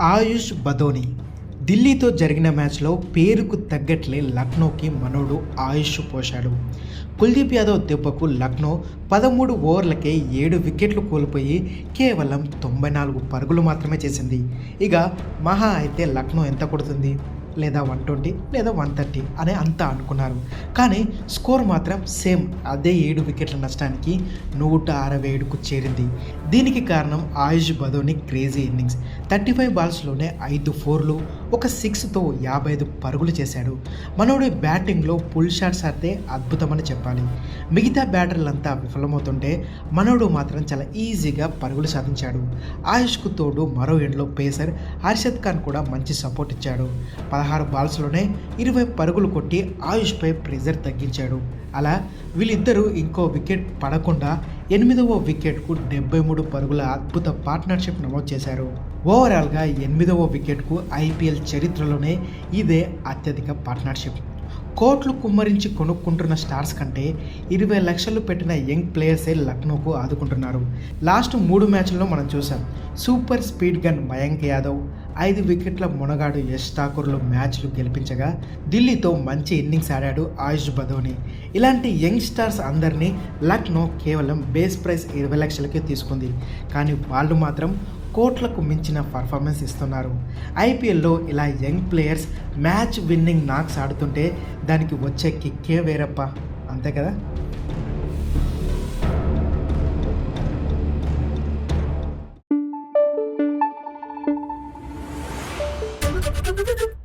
ఆయుష్ బదోని ఢిల్లీతో జరిగిన మ్యాచ్లో పేరుకు తగ్గట్లే లక్నోకి మనోడు ఆయుష్ పోశాడు. కుల్దీప్ యాదవ్ దెబ్బకు లక్నో పదమూడు ఓవర్లకే ఏడు వికెట్లు కోల్పోయి కేవలం తొంభై నాలుగు పరుగులు మాత్రమే చేసింది. ఇక మహా అయితే లక్నో ఎంత కొడుతుంది? లేదా వన్ ట్వంటీ లేదా వన్ థర్టీ అని అంతా అనుకున్నారు. కానీ స్కోర్ మాత్రం సేమ్ అదే ఏడు వికెట్ల నష్టానికి నూట అరవై ఏడుకు చేరింది. దీనికి కారణం Ayush Badoni crazy innings thirty five బాల్స్లోనే ఐదు ఫోర్లు ఒక సిక్స్తో యాభై ఐదు పరుగులు చేశాడు. మనోడి బ్యాటింగ్లో పుల్ షాట్స్ ఆడితే అద్భుతమని చెప్పాలి. మిగతా బ్యాటర్లంతా విఫలమవుతుంటే మనోడు మాత్రం చాలా ఈజీగా పరుగులు సాధించాడు. ఆయుష్కు తోడు మరో ఎండ్లో పేసర్ హర్షద్ ఖాన్ కూడా మంచి సపోర్ట్ ఇచ్చాడు. పదహారు బాల్స్లోనే ఇరవై పరుగులు కొట్టి ఆయుష్పై ప్రెజర్ తగ్గించాడు. అలా వీళ్ళిద్దరూ ఇంకో వికెట్ పడకుండా ఎనిమిదవ వికెట్కు డెబ్బై మూడు పరుగుల అద్భుత పార్ట్నర్షిప్ నమోదు చేశారు. ఓవరాల్గా ఎనిమిదవ వికెట్కు ఐపీఎల్ చరిత్రలోనే ఇదే అత్యధిక పార్ట్నర్షిప్. కోట్లు కుమ్మరించి కొనుక్కుంటున్న స్టార్స్ కంటే ఇరవై లక్షలు పెట్టిన యంగ్ ప్లేయర్సే లక్నోకు ఆదుకుంటున్నారు. లాస్ట్ మూడు మ్యాచ్ల్లో మనం చూసాం super speed gun Mayank Yadav ఐదు వికెట్ల మునగాడు యశ్ ఠాకూర్లు మ్యాచ్లు గెలిపించగా ఢిల్లీతో మంచి ఇన్నింగ్స్ ఆడాడు ఆయుష్ బదోని ఇలాంటి యంగ్ స్టార్స్ అందరినీ లక్నో కేవలం బేస్ ప్రైస్ ఇరవై లక్షలకే తీసుకుంది. కానీ వాళ్ళు మాత్రం కోట్లకు మించిన పర్ఫార్మెన్స్ ఇస్తున్నారు ఐపీఎల్లో ఇలా young players match winning knocks ఆడుతుంటే దానికి వచ్చే కిక్కే వేరప్ప అంతే కదా Thank you.